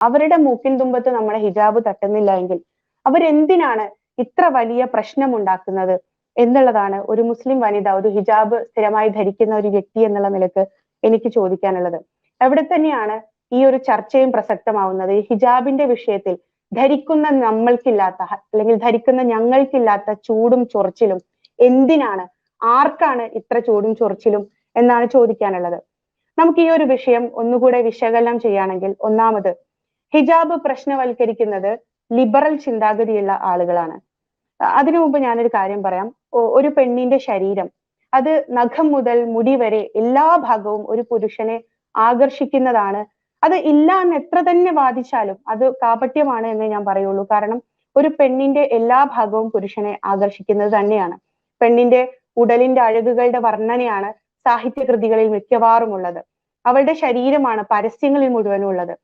അവരുടെ മൂക്കിൻ തുമ്പത്ത് നമ്മളെ ഹിജാബ് തട്ടുന്നില്ല എങ്കിൽ അവരെന്തിനാണ് ഇത്ര വലിയ പ്രശ്നം ഉണ്ടാക്കുന്നത് എന്നുള്ളതാണ് ഒരു മുസ്ലിം വനിത ഒരു ഹിജാബ് സ്ഥിരമായി ധരിക്കുന്ന ഒരു വ്യക്തി എന്നുള്ള നിലയ്ക്ക് എനിക്ക് ചോദിക്കാനുള്ളത്. എവിടെ തന്നെയാണ് ഈ ഒരു ചർച്ചയും പ്രസക്തമാവുന്നത്? ഈ ഹിജാബിന്റെ വിഷയത്തിൽ ധരിക്കുന്ന നമ്മൾക്കില്ലാത്ത അല്ലെങ്കിൽ ധരിക്കുന്ന ഞങ്ങൾക്കില്ലാത്ത ചൂടും ചൊറിച്ചിലും എന്തിനാണ്? ആർക്കാണ് ഇത്ര ചൂടും ചൊറിച്ചിലും എന്നാണ് ചോദിക്കാനുള്ളത്. നമുക്ക് ഈ ഒരു വിഷയം ഒന്നുകൂടെ വിശകലനം ചെയ്യുകയാണെങ്കിൽ ഒന്നാമത് ഹിജാബ് പ്രശ്നവൽക്കരിക്കുന്നത് ലിബറൽ ചിന്താഗതിയുള്ള ആളുകളാണ്. അതിനു മുമ്പ് ഞാനൊരു കാര്യം പറയാം. ഒരു പെണ്ണിന്റെ ശരീരം അത് നഖം മുതൽ മുടി വരെ എല്ലാ ഭാഗവും ഒരു പുരുഷനെ ആകർഷിക്കുന്നതാണ്. അത് ഇല്ല എന്ന് എത്ര തന്നെ വാദിച്ചാലും അത് കാപട്യമാണ് എന്ന് ഞാൻ പറയുള്ളൂ. കാരണം ഒരു പെണ്ണിന്റെ എല്ലാ ഭാഗവും പുരുഷനെ ആകർഷിക്കുന്നത് തന്നെയാണ്. പെണ്ണിന്റെ ഉടലിന്റെ അഴകുകളുടെ വർണനയാണ് സാഹിത്യകൃതികളിൽ മിക്കവാറും ഉള്ളത് അവളുടെ ശരീരമാണ് പരസ്യങ്ങളിൽ മുഴുവനും ഉള്ളത്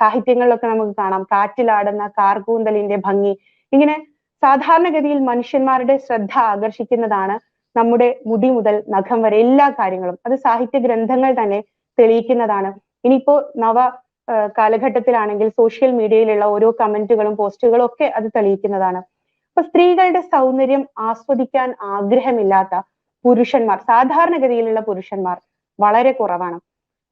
സാഹിത്യങ്ങളിലൊക്കെ നമുക്ക് കാണാം. കാറ്റിലാടുന്ന കാർകൂന്തലിന്റെ ഭംഗി. ഇങ്ങനെ സാധാരണഗതിയിൽ മനുഷ്യന്മാരുടെ ശ്രദ്ധ ആകർഷിക്കുന്നതാണ് നമ്മുടെ മുടി മുതൽ നഖം വരെ എല്ലാ കാര്യങ്ങളും. അത് സാഹിത്യ ഗ്രന്ഥങ്ങൾ തന്നെ തെളിയിക്കുന്നതാണ്. ഇനിയിപ്പോ നവ കാലഘട്ടത്തിലാണെങ്കിൽ സോഷ്യൽ മീഡിയയിലുള്ള ഓരോ കമന്റുകളും പോസ്റ്റുകളും ഒക്കെ അത് തെളിയിക്കുന്നതാണ്. അപ്പൊ സ്ത്രീകളുടെ സൗന്ദര്യം ആസ്വദിക്കാൻ ആഗ്രഹമില്ലാത്ത പുരുഷന്മാർ സാധാരണഗതിയിലുള്ള പുരുഷന്മാർ വളരെ കുറവാണ്.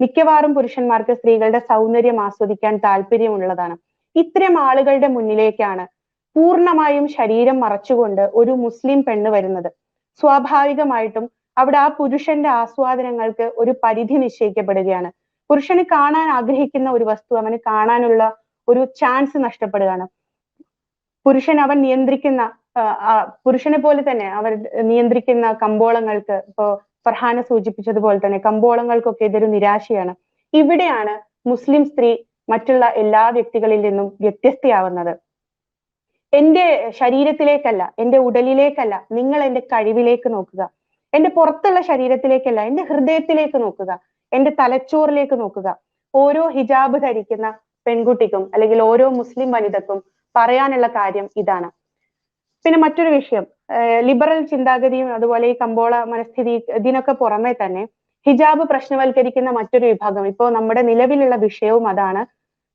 മിക്കവാറും പുരുഷന്മാർക്ക് സ്ത്രീകളുടെ സൗന്ദര്യം ആസ്വദിക്കാൻ താല്പര്യമുള്ളതാണ്. ഇത്തരം ആളുകളുടെ മുന്നിലേക്കാണ് പൂർണമായും ശരീരം മറച്ചുകൊണ്ട് ഒരു മുസ്ലിം പെണ്ണ് വരുന്നത്. സ്വാഭാവികമായിട്ടും അവിടെ ആ പുരുഷന്റെ ആസ്വാദനങ്ങൾക്ക് ഒരു പരിധി നിശ്ചയിക്കപ്പെടുകയാണ്. പുരുഷന് കാണാൻ ആഗ്രഹിക്കുന്ന ഒരു വസ്തു അവന് കാണാനുള്ള ഒരു ചാൻസ് നഷ്ടപ്പെടുകയാണ്. പുരുഷൻ അവൻ നിയന്ത്രിക്കുന്ന പുരുഷനെ പോലെ തന്നെ അവർ നിയന്ത്രിക്കുന്ന കമ്പോളങ്ങൾക്ക് ഇപ്പോ ഫർഹാന സൂചിപ്പിച്ചതുപോലെ തന്നെ കമ്പോളങ്ങൾക്കൊക്കെ ഇതൊരു നിരാശയാണ്. ഇവിടെയാണ് മുസ്ലിം സ്ത്രീ മറ്റുള്ള എല്ലാ വ്യക്തികളിൽ നിന്നും വ്യത്യസ്തയാവുന്നത്. എന്റെ ശരീരത്തിലേക്കല്ല എന്റെ ഉടലിലേക്കല്ല നിങ്ങൾ എന്റെ കഴിവിലേക്ക് നോക്കുക. എന്റെ പുറത്തുള്ള ശരീരത്തിലേക്കല്ല എന്റെ ഹൃദയത്തിലേക്ക് നോക്കുക. എന്റെ തലച്ചോറിലേക്ക് നോക്കുക. ഓരോ ഹിജാബ് ധരിക്കുന്ന പെൺകുട്ടിക്കും അല്ലെങ്കിൽ ഓരോ മുസ്ലിം വനിതക്കും പറയാനുള്ള കാര്യം ഇതാണ്. പിന്നെ മറ്റൊരു വിഷയം ലിബറൽ ചിന്താഗതിയും അതുപോലെ ഈ കമ്പോള മനസ്ഥിതി ഇതിനൊക്കെ പുറമെ തന്നെ ഹിജാബ് പ്രശ്നവൽക്കരിക്കുന്ന മറ്റൊരു വിഭാഗം. ഇപ്പോ നമ്മുടെ നിലവിലുള്ള വിഷയവും അതാണ്.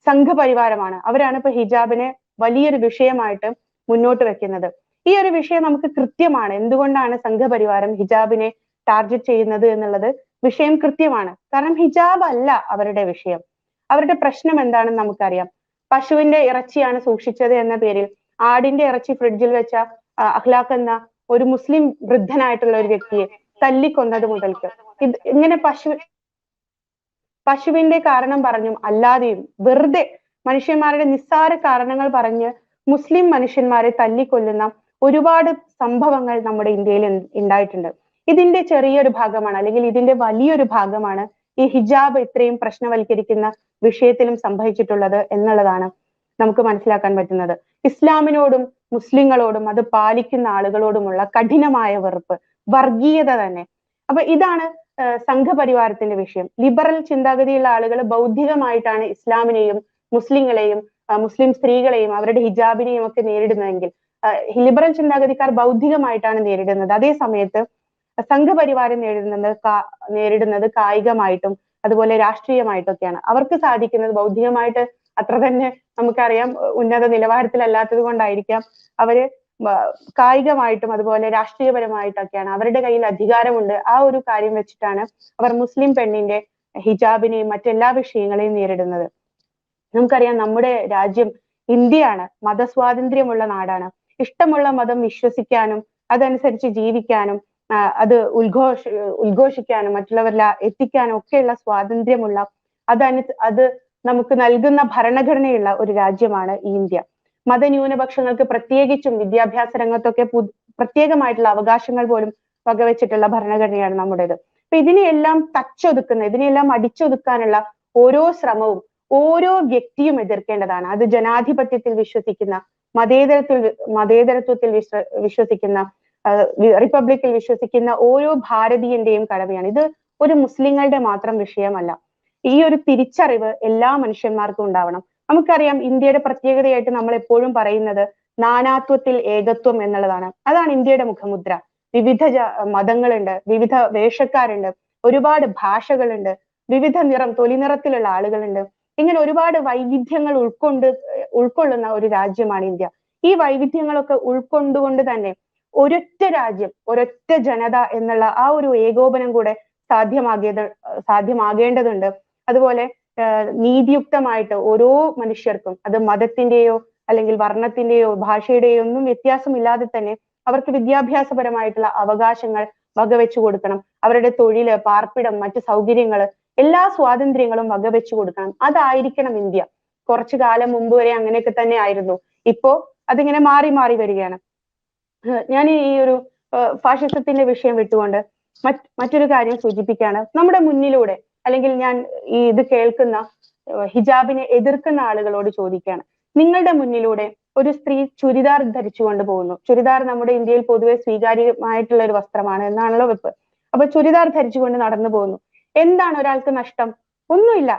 സംഘപരിവാരമാണ്. അവരാണ് ഇപ്പൊ ഹിജാബിനെ വലിയൊരു വിഷയമായിട്ട് മുന്നോട്ട് വെക്കുന്നത്. ഈ ഒരു വിഷയം നമുക്ക് കൃത്യമാണ്. എന്തുകൊണ്ടാണ് സംഘപരിവാരം ഹിജാബിനെ ടാർഗറ്റ് ചെയ്യുന്നത് എന്നുള്ളത് വിഷയം കൃത്യമാണ്. കാരണം ഹിജാബ് അല്ല അവരുടെ വിഷയം. അവരുടെ പ്രശ്നം എന്താണെന്ന് നമുക്കറിയാം. പശുവിന്റെ ഇറച്ചിയാണ് സൂക്ഷിച്ചത് എന്ന പേരിൽ ആടിന്റെ ഇറച്ചി ഫ്രിഡ്ജിൽ വെച്ച അഖ്ലാഖ് എന്ന ഒരു മുസ്ലിം വൃദ്ധനായിട്ടുള്ള ഒരു വ്യക്തിയെ തല്ലിക്കൊന്നത് മുതൽക്ക്. ഇത് ഇങ്ങനെ പശു പശുവിന്റെ കാരണം പറഞ്ഞും അല്ലാതെയും വെറുതെ മനുഷ്യന്മാരുടെ നിസ്സാര കാരണങ്ങൾ പറഞ്ഞ് മുസ്ലിം മനുഷ്യന്മാരെ തല്ലിക്കൊല്ലുന്ന ഒരുപാട് സംഭവങ്ങൾ നമ്മുടെ ഇന്ത്യയിൽ ഉണ്ടായിട്ടുണ്ട് ഇതിന്റെ ചെറിയൊരു ഭാഗമാണ് അല്ലെങ്കിൽ ഇതിന്റെ വലിയൊരു ഭാഗമാണ് ഈ ഹിജാബ് ഇത്രയും പ്രശ്നവൽക്കരിക്കുന്ന വിഷയത്തിലും സംഭവിച്ചിട്ടുള്ളത് എന്നുള്ളതാണ് നമുക്ക് മനസ്സിലാക്കാൻ പറ്റുന്നത്. ഇസ്ലാമിനോടും മുസ്ലിങ്ങളോടും അത് പാലിക്കുന്ന ആളുകളോടുമുള്ള കഠിനമായ വെറുപ്പ് വർഗീയത തന്നെ. അപ്പൊ ഇതാണ് സംഘപരിവാരത്തിന്റെ വിഷയം. ലിബറൽ ചിന്താഗതിയുള്ള ആളുകൾ ബൗദ്ധികമായിട്ടാണ് ഇസ്ലാമിനെയും മുസ്ലിങ്ങളെയും മുസ്ലിം സ്ത്രീകളെയും അവരുടെ ഹിജാബിനെയും ഒക്കെ നേരിടുന്നതെങ്കിൽ ലിബറൽ ചിന്താഗതിക്കാർ ബൗദ്ധികമായിട്ടാണ് നേരിടുന്നത്. അതേ സമയത്ത് സംഘപരിവാരം നേരിടുന്നത് നേരിടുന്നത് കായികമായിട്ടും അതുപോലെ രാഷ്ട്രീയമായിട്ടൊക്കെയാണ്. അവർക്ക് സാധിക്കുന്നത് ബൗദ്ധികമായിട്ട് അത്ര തന്നെ നമുക്കറിയാം ഉന്നത നിലവാരത്തിലല്ലാത്തത് കൊണ്ടായിരിക്കാം അവർ കായികമായിട്ടും അതുപോലെ രാഷ്ട്രീയപരമായിട്ടൊക്കെയാണ് അവരുടെ കയ്യിൽ അധികാരമുണ്ട്. ആ ഒരു കാര്യം വെച്ചിട്ടാണ് അവർ മുസ്ലിം പെണ്ണിന്റെ ഹിജാബിനെയും മറ്റെല്ലാ വിഷയങ്ങളെയും നേരിടുന്നത്. നമുക്കറിയാം നമ്മുടെ രാജ്യം ഇന്ത്യയാണ് മതസ്വാതന്ത്ര്യമുള്ള നാടാണ്. ഇഷ്ടമുള്ള മതം വിശ്വസിക്കാനും അതനുസരിച്ച് ജീവിക്കാനും അത് ഉദ്ഘോഷ ഉദ്ഘോഷിക്കാനും മറ്റുള്ളവരിൽ എത്തിക്കാനും ഒക്കെയുള്ള സ്വാതന്ത്ര്യമുള്ള അതനു അത് നമുക്ക് നൽകുന്ന ഭരണഘടനയുള്ള ഒരു രാജ്യമാണ് ഇന്ത്യ. മതന്യൂനപക്ഷങ്ങൾക്ക് പ്രത്യേകിച്ചും വിദ്യാഭ്യാസ രംഗത്തൊക്കെ പ്രത്യേകമായിട്ടുള്ള അവകാശങ്ങൾ പോലും വകവെച്ചിട്ടുള്ള ഭരണഘടനയാണ് നമ്മുടേത്. അപ്പൊ ഇതിനെയെല്ലാം തച്ചൊതുക്കുന്ന ഇതിനെയെല്ലാം അടിച്ചൊതുക്കാനുള്ള ഓരോ ശ്രമവും ഓരോ വ്യക്തിയും എതിർക്കേണ്ടതാണ്. അത് ജനാധിപത്യത്തിൽ വിശ്വസിക്കുന്ന മതേതരത്തിൽ മതേതരത്വത്തിൽ വിശ്വ വിശ്വസിക്കുന്ന റിപ്പബ്ലിക്കിൽ വിശ്വസിക്കുന്ന ഓരോ ഭാരതീയന്റെയും കടമയാണ്. ഇത് ഒരു മുസ്ലിങ്ങളുടെ മാത്രം വിഷയമല്ല. ഈ ഒരു തിരിച്ചറിവ് എല്ലാ മനുഷ്യന്മാർക്കും ഉണ്ടാവണം. നമുക്കറിയാം ഇന്ത്യയുടെ പ്രത്യേകതയായിട്ട് നമ്മൾ എപ്പോഴും പറയുന്നത് നാനാത്വത്തിൽ ഏകത്വം എന്നുള്ളതാണ്. അതാണ് ഇന്ത്യയുടെ മുഖമുദ്ര. വിവിധ മതങ്ങളുണ്ട് വിവിധ വേഷക്കാരുണ്ട് ഒരുപാട് ഭാഷകളുണ്ട് വിവിധ നിറം തൊലി നിറത്തിലുള്ള ആളുകളുണ്ട്. ഇങ്ങനെ ഒരുപാട് വൈവിധ്യങ്ങൾ ഉൾക്കൊണ്ട് ഉൾക്കൊള്ളുന്ന ഒരു രാജ്യമാണ് ഇന്ത്യ. ഈ വൈവിധ്യങ്ങളൊക്കെ ഉൾക്കൊണ്ടുകൊണ്ട് തന്നെ ഒരൊറ്റ രാജ്യം ഒരൊറ്റ ജനത എന്നുള്ള ആ ഒരു ഏകോപനം കൂടെ സാധ്യമാകിയത് സാധ്യമാകേണ്ടതുണ്ട്. അതുപോലെ നീതിയുക്തമായിട്ട് ഓരോ മനുഷ്യർക്കും അത് മതത്തിന്റെയോ അല്ലെങ്കിൽ വർണത്തിന്റെയോ ഭാഷയുടെയോ ഒന്നും വ്യത്യാസമില്ലാതെ തന്നെ അവർക്ക് വിദ്യാഭ്യാസപരമായിട്ടുള്ള അവകാശങ്ങൾ വകവെച്ചു കൊടുക്കണം. അവരുടെ തൊഴിൽ പാർപ്പിടം മറ്റു സൗകര്യങ്ങൾ എല്ലാ സ്വാതന്ത്ര്യങ്ങളും വകവെച്ചു കൊടുക്കണം. അതായിരിക്കണം ഇന്ത്യ. കുറച്ചു കാലം മുമ്പ് വരെ അങ്ങനെയൊക്കെ തന്നെ ആയിരുന്നു. ഇപ്പോ അതിങ്ങനെ മാറി മാറി വരികയാണ്. ഞാൻ ഈ ഒരു ഫാഷിസത്തിന്റെ വിഷയം വിട്ടുകൊണ്ട് മറ്റൊരു കാര്യം സൂചിപ്പിക്കുകയാണ്. നമ്മുടെ മുന്നിലൂടെ അല്ലെങ്കിൽ ഞാൻ ഈ ഇത് കേൾക്കുന്ന ഹിജാബിനെ എതിർക്കുന്ന ആളുകളോട് ചോദിക്കുകയാണ്. നിങ്ങളുടെ മുന്നിലൂടെ ഒരു സ്ത്രീ ചുരിദാർ ധരിച്ചുകൊണ്ട് പോകുന്നു. ചുരിദാർ നമ്മുടെ ഇന്ത്യയിൽ പൊതുവെ സ്വീകാര്യമായിട്ടുള്ള ഒരു വസ്ത്രമാണ് എന്നാണല്ലോ വെപ്പ്. അപ്പൊ ചുരിദാർ ധരിച്ചുകൊണ്ട് നടന്നു പോകുന്നു. എന്താണ് ഒരാൾക്ക് നഷ്ടം? ഒന്നുമില്ല.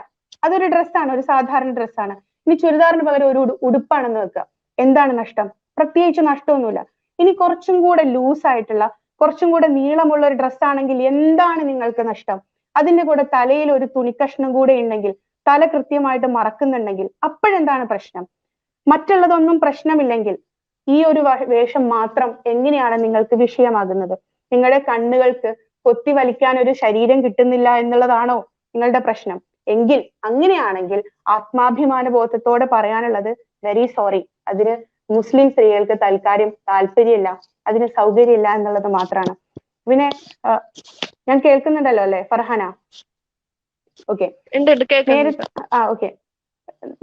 അതൊരു ഡ്രസ്സാണ് ഒരു സാധാരണ ഡ്രസ്സാണ്. ഇനി ചുരിദാറിന് പകരം ഒരു ഉടുപ്പാണെന്ന് വെക്കുക. എന്താണ് നഷ്ടം? പ്രത്യേകിച്ച് നഷ്ടമൊന്നുമില്ല. ഇനി കുറച്ചും കൂടെ ലൂസ് ആയിട്ടുള്ള കുറച്ചും കൂടെ നീളമുള്ള ഒരു ഡ്രസ്സാണെങ്കിൽ എന്താണ് നിങ്ങൾക്ക് നഷ്ടം? അതിന്റെ കൂടെ തലയിൽ ഒരു തുണിക്കഷ്ണം കൂടെ ഉണ്ടെങ്കിൽ തല കൃത്യമായിട്ട് മറക്കുന്നുണ്ടെങ്കിൽ അപ്പോഴെന്താണ് പ്രശ്നം? മറ്റുള്ളതൊന്നും പ്രശ്നമില്ലെങ്കിൽ ഈ ഒരു വേഷം മാത്രം എങ്ങനെയാണ് നിങ്ങൾക്ക് വിഷയമാകുന്നത്? നിങ്ങളുടെ കണ്ണുകൾക്ക് കൊത്തി വലിക്കാൻ ഒരു ശരീരം കിട്ടുന്നില്ല എന്നുള്ളതാണോ നിങ്ങളുടെ പ്രശ്നം? എങ്കിൽ അങ്ങനെയാണെങ്കിൽ ആത്മാഭിമാന ബോധത്തോടെ പറയാനുള്ളത് വെരി സോറി അതിന് മുസ്ലിം സ്ത്രീകൾക്ക് തൽക്കാര്യം താല്പര്യമില്ല. അതിന് സൗകര്യമില്ല എന്നുള്ളത് മാത്രമാണ്. പിന്നെ ഞാൻ കേൾക്കുന്നുണ്ടല്ലോ അല്ലെ? ഫർഹാന. ഓക്കെ. ആ ഓക്കെ.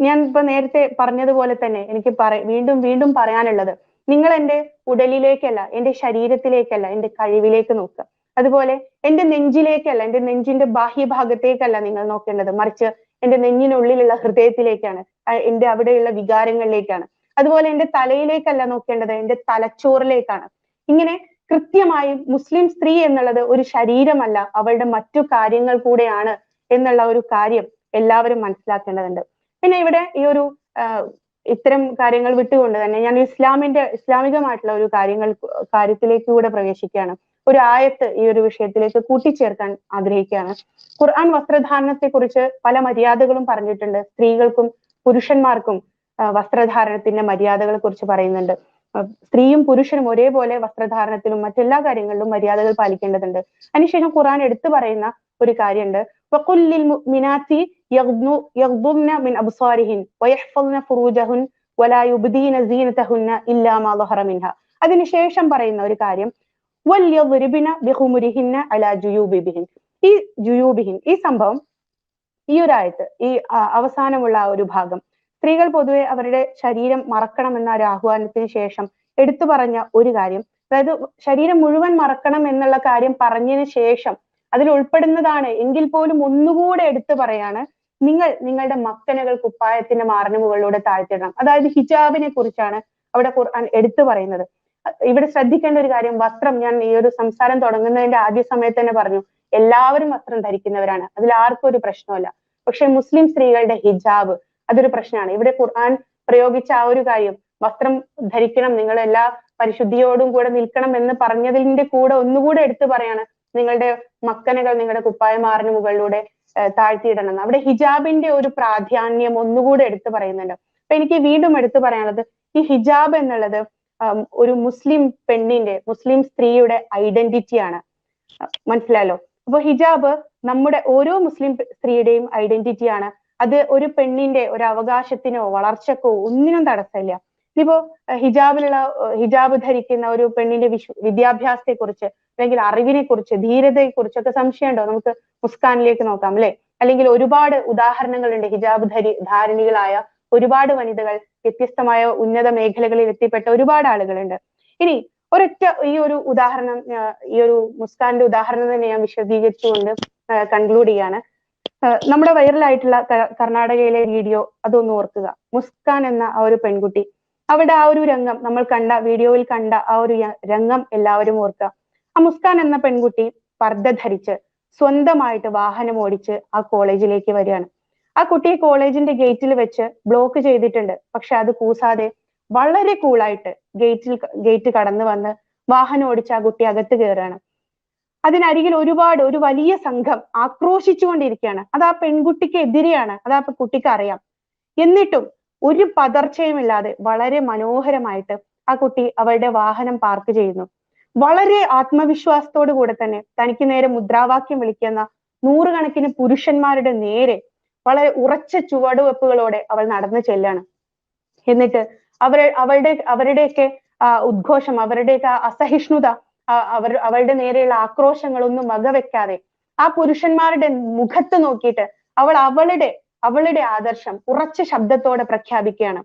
ഞാൻ ഇപ്പൊ നേരത്തെ പറഞ്ഞതുപോലെ തന്നെ എനിക്ക് പറ വീണ്ടും വീണ്ടും പറയാനുള്ളത്. നിങ്ങൾ എന്റെ ഉടലിലേക്കല്ല എന്റെ ശരീരത്തിലേക്കല്ല എന്റെ കഴിവിലേക്ക് നോക്കുക. അതുപോലെ എന്റെ നെഞ്ചിലേക്കല്ല എന്റെ നെഞ്ചിന്റെ ബാഹ്യഭാഗത്തേക്കല്ല നിങ്ങൾ നോക്കേണ്ടത്. മറിച്ച് എന്റെ നെഞ്ഞിനുള്ളിലുള്ള ഹൃദയത്തിലേക്കാണ് എന്റെ അവിടെയുള്ള വികാരങ്ങളിലേക്കാണ്. അതുപോലെ എന്റെ തലയിലേക്കല്ല നോക്കേണ്ടത് എന്റെ തലച്ചോറിലേക്കാണ്. ഇങ്ങനെ കൃത്യമായി മുസ്ലിം സ്ത്രീ എന്നുള്ളത് ഒരു ശരീരമല്ല അവളുടെ മറ്റു കാര്യങ്ങൾ കൂടെയാണ് എന്നുള്ള ഒരു കാര്യം എല്ലാവരും മനസ്സിലാക്കേണ്ടതുണ്ട്. പിന്നെ ഇവിടെ ഈ ഒരു ഇത്തരം കാര്യങ്ങൾ വിട്ടുകൊണ്ട് തന്നെ ഞാൻ ഇസ്ലാമിന്റെ ഇസ്ലാമികമായിട്ടുള്ള ഒരു കാര്യങ്ങൾ കാര്യത്തിലേക്ക് കൂടെ പ്രവേശിക്കുകയാണ്. ഒരു ആയത്ത് ഈ ഒരു വിഷയത്തിലേക്ക് കൂട്ടിച്ചേർക്കാൻ ആഗ്രഹിക്കുകയാണ്. ഖുർആൻ വസ്ത്രധാരണത്തെ കുറിച്ച് പല മര്യാദകളും പറഞ്ഞിട്ടുണ്ട്. സ്ത്രീകൾക്കും പുരുഷന്മാർക്കും വസ്ത്രധാരണത്തിന്റെ മര്യാദകളെ കുറിച്ച് പറയുന്നുണ്ട്. സ്ത്രീയും പുരുഷനും ഒരേപോലെ വസ്ത്രധാരണത്തിലും മറ്റെല്ലാ കാര്യങ്ങളിലും മര്യാദകൾ പാലിക്കേണ്ടതുണ്ട്. അതിനുശേഷം ഖുർആൻ എടുത്തു പറയുന്ന ഒരു കാര്യമുണ്ട്. അതിനുശേഷം പറയുന്ന ഒരു കാര്യം ഈ ജുയൂബിഹിൻ ഈ സംഭവം ഈ ഒരു ആയത്ത് ഈ അവസാനമുള്ള ആ ഒരു ഭാഗം സ്ത്രീകൾ പൊതുവെ അവരുടെ ശരീരം മറക്കണം എന്ന ഒരു ആഹ്വാനത്തിന് ശേഷം എടുത്തു പറഞ്ഞ ഒരു കാര്യം. അതായത് ശരീരം മുഴുവൻ മറക്കണം എന്നുള്ള കാര്യം പറഞ്ഞതിന് ശേഷം അതിൽ ഉൾപ്പെടുന്നതാണ് എങ്കിൽ പോലും ഒന്നുകൂടെ എടുത്തു പറയാണ് നിങ്ങൾ നിങ്ങളുടെ മക്കനകൾ കുപ്പായത്തിന്റെ മാറിന് മുകളിലൂടെ താഴ്ത്തിടണം അതായത് ഹിജാബിനെ കുറിച്ചാണ് അവിടെ ഖുർആൻ എടുത്തു പറയുന്നത്. ഇവിടെ ശ്രദ്ധിക്കേണ്ട ഒരു കാര്യം വസ്ത്രം ഞാൻ ഈ ഒരു സംസാരം തുടങ്ങുന്നതിന്റെ ആദ്യ സമയത്ത് തന്നെ പറഞ്ഞു. എല്ലാവരും വസ്ത്രം ധരിക്കുന്നവരാണ്. അതിൽ ആർക്കും ഒരു പ്രശ്നമല്ല പക്ഷെ മുസ്ലിം സ്ത്രീകളുടെ ഹിജാബ് അതൊരു പ്രശ്നമാണ്. ഇവിടെ ഖുർആൻ പ്രയോഗിച്ച ആ ഒരു കാര്യം വസ്ത്രം ധരിക്കണം നിങ്ങൾ എല്ലാ പരിശുദ്ധിയോടും കൂടെ നിൽക്കണം എന്ന് പറഞ്ഞതിന്റെ കൂടെ ഒന്നുകൂടെ എടുത്തു പറയാണ് നിങ്ങളുടെ മക്കനകൾ നിങ്ങളുടെ കുപ്പായമാറിന് മുകളിലൂടെ താഴ്ത്തിയിടണം അവിടെ ഹിജാബിന്റെ ഒരു പ്രാധാന്യം ഒന്നുകൂടെ എടുത്തു പറയുന്നുണ്ട്. അപ്പൊ എനിക്ക് വീണ്ടും എടുത്തു പറയാനുള്ളത് ഈ ഹിജാബ് എന്നുള്ളത് ഒരു മുസ്ലിം പെണ്ണിന്റെ മുസ്ലിം സ്ത്രീയുടെ ഐഡന്റിറ്റിയാണ് മനസ്സിലായല്ലോ? അപ്പൊ ഹിജാബ് നമ്മുടെ ഓരോ മുസ്ലിം സ്ത്രീയുടെയും ഐഡന്റിറ്റിയാണ് അത് ഒരു പെണ്ണിന്റെ ഒരു അവകാശത്തിനോ വളർച്ചക്കോ ഒന്നിനും തടസ്സമില്ല. ഇപ്പോ ഹിജാബിലുള്ള ഹിജാബ് ധരിക്കുന്ന ഒരു പെണ്ണിന്റെ വിശ്വ വിദ്യാഭ്യാസത്തെ കുറിച്ച് അല്ലെങ്കിൽ അറിവിനെ കുറിച്ച് ധീരതയെ കുറിച്ചൊക്കെ സംശയമുണ്ടോ? നമുക്ക് മുസ്കാനിലേക്ക് നോക്കാം അല്ലെ? അല്ലെങ്കിൽ ഒരുപാട് ഉദാഹരണങ്ങളുണ്ട് ഹിജാബ് ധരി ധാരണികളായ ഒരുപാട് വനിതകൾ വ്യത്യസ്തമായ ഉന്നത മേഖലകളിൽ എത്തിപ്പെട്ട ഒരുപാട് ആളുകളുണ്ട്. ഇനി ഒരൊറ്റ ഈ ഒരു ഉദാഹരണം ഈ ഒരു മുസ്കാന്റെ ഉദാഹരണം തന്നെ ഞാൻ വിശദീകരിച്ചുകൊണ്ട് കൺക്ലൂഡ് ചെയ്യാണ്. നമ്മുടെ വൈറലായിട്ടുള്ള കർണാടകയിലെ വീഡിയോ അതൊന്ന് ഓർക്കുക. മുസ്കാൻ എന്ന ആ ഒരു പെൺകുട്ടി. അവിടെ ആ ഒരു രംഗം നമ്മൾ കണ്ട വീഡിയോയിൽ കണ്ട ആ ഒരു രംഗം എല്ലാവരും ഓർക്കുക. ആ മുസ്കാൻ എന്ന പെൺകുട്ടി പർദ്ദ ധരിച്ച് സ്വന്തമായിട്ട് വാഹനം ഓടിച്ച് ആ കോളേജിലേക്ക് വരികയാണ്. ആ കുട്ടിയെ കോളേജിന്റെ ഗേറ്റിൽ വെച്ച് ബ്ലോക്ക് ചെയ്തിട്ടുണ്ട്. പക്ഷെ അത് കൂസാതെ വളരെ കൂളായിട്ട് ഗേറ്റിൽ ഗേറ്റ് കടന്നു വന്ന് വാഹനം ഓടിച്ച് ആ കുട്ടി അകത്ത് കയറുകയാണ് അതിനരികിൽ ഒരുപാട് ഒരു വലിയ സംഘം ആക്രോശിച്ചുകൊണ്ടിരിക്കുകയാണ്. അത് ആ പെൺകുട്ടിക്ക് എതിരെയാണ് അത് ആ കുട്ടിക്ക് അറിയാം. എന്നിട്ടും ഒരു പതർച്ചയുമില്ലാതെ വളരെ മനോഹരമായിട്ട് ആ കുട്ടി അവളുടെ വാഹനം പാർക്ക് ചെയ്യുന്നു. വളരെ ആത്മവിശ്വാസത്തോടു കൂടെ തന്നെ തനിക്ക് നേരെ മുദ്രാവാക്യം വിളിക്കുന്ന നൂറുകണക്കിന് പുരുഷന്മാരുടെ നേരെ വളരെ ഉറച്ച ചുവടുവെപ്പുകളോടെ അവൾ നടന്നു ചെല്ലാണ്. എന്നിട്ട് അവരെ അവളുടെ അവരുടെയൊക്കെ ആ ഉദ്ഘോഷം അവരുടെയൊക്കെ അസഹിഷ്ണുത അവർ അവളുടെ നേരെയുള്ള ആക്രോശങ്ങളൊന്നും വകവെക്കാതെ ആ പുരുഷന്മാരുടെ മുഖത്ത് നോക്കിയിട്ട് അവൾ അവളുടെ അവളുടെ ആദർശം ഉറച്ച ശബ്ദത്തോടെ പ്രഖ്യാപിക്കുകയാണ്.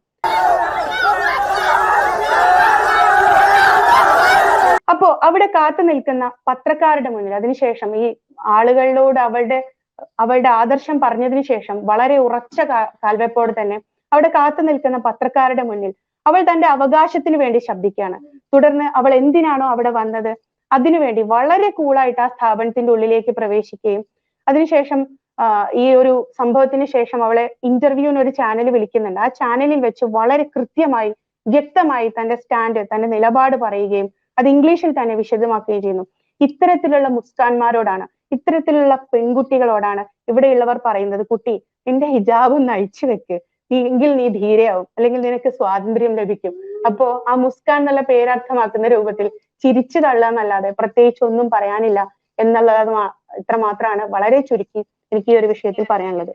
അപ്പോ അവിടെ കാത്തു നിൽക്കുന്ന പത്രക്കാരുടെ മുന്നിൽ അതിനുശേഷം ഈ ആളുകളോട് അവളുടെ അവളുടെ ആദർശം പറഞ്ഞതിന് ശേഷം വളരെ ഉറച്ച കാൽവെപ്പോടെ തന്നെ അവിടെ കാത്തു നിൽക്കുന്ന പത്രക്കാരുടെ മുന്നിൽ അവൾ തന്റെ അവകാശത്തിന് വേണ്ടി ശബ്ദിക്കുകയാണ്. തുടർന്ന് അവൾ എന്തിനാണോ അവിടെ വന്നത്? അതിനുവേണ്ടി വളരെ കൂളായിട്ട് ആ സ്ഥാപനത്തിന്റെ ഉള്ളിലേക്ക് പ്രവേശിക്കുകയും അതിനുശേഷം ഈ ഒരു സംഭവത്തിന് ശേഷം അവളെ ഇന്റർവ്യൂവിന് ഒരു ചാനൽ വിളിക്കുന്നുണ്ട്. ആ ചാനലിൽ വെച്ച് വളരെ കൃത്യമായി വ്യക്തമായി തന്റെ സ്റ്റാൻഡ് തന്റെ നിലപാട് പറയുകയും അത് ഇംഗ്ലീഷിൽ തന്നെ വിശദമാക്കുകയും ചെയ്യുന്നു. ഇത്തരത്തിലുള്ള മുസ്താന്മാരോടാണ് ഇത്തരത്തിലുള്ള പെൺകുട്ടികളോടാണ് ഇവിടെയുള്ളവർ പറയുന്നത് കുട്ടി നിന്റെ ഹിജാബ് ഒന്ന് അഴിച്ചു വെക്ക്. എങ്കിൽ നീ ധീരയാവും. അല്ലെങ്കിൽ നിനക്ക് സ്വാതന്ത്ര്യം ലഭിക്കും. അപ്പോ ആ മുസ്കാൻ എന്നുള്ള പേരർത്ഥമാക്കുന്ന രൂപത്തിൽ ചിരിച്ചു തള്ളുക എന്നല്ലാതെ പ്രത്യേകിച്ച് ഒന്നും പറയാനില്ല എന്നുള്ളത് ഇത്ര മാത്രമാണ്. വളരെ ചുരുക്കി എനിക്ക് ഈ ഒരു വിഷയത്തിൽ പറയാനുള്ളത്.